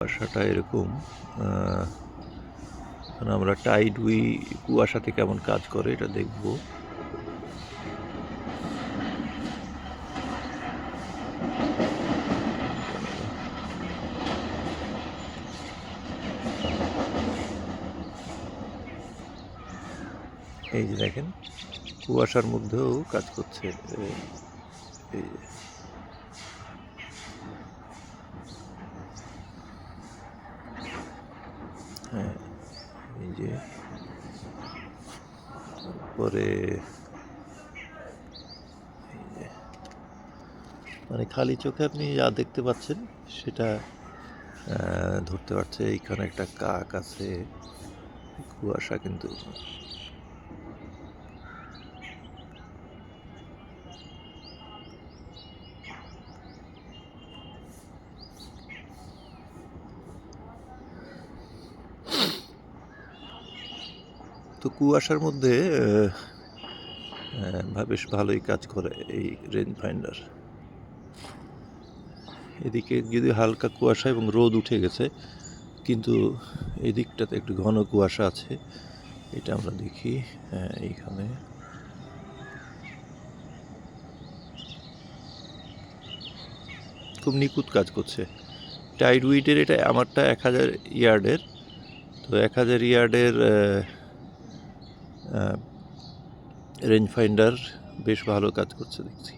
কুয়াশাটা এরকম আমরা Tide we কুয়াশাতে কেমন কাজ করে এটা দেখব। এই যে দেখেন, কুয়াশার মধ্যেও কাজ করছে, এই হ্যাঁ এই যে তারপরে মানে খালি চোখে আপনি যা দেখতে পাচ্ছেন, সেটা ধরতে পারছে, এইখানে একটা কাক আছে, কুয়াশা কিন্তু তো কুয়াশার মধ্যে বেশ ভালোই কাজ করে এই রেঞ্জ ফাইন্ডার। এদিকে যদি হালকা কুয়াশা এবং রোদ উঠে গেছে, কিন্তু এদিকটাতে একটু ঘন কুয়াশা আছে, এটা আমরা দেখি এইখানে। খুব নিখুঁত কাজ করছে। টাইড উইডের এটা আমারটা এক হাজার ইয়ার্ডের, তো এক হাজার ইয়ার্ডের রেঞ্জ ফাইন্ডার বেশ ভালো কাজ করছে দেখছি।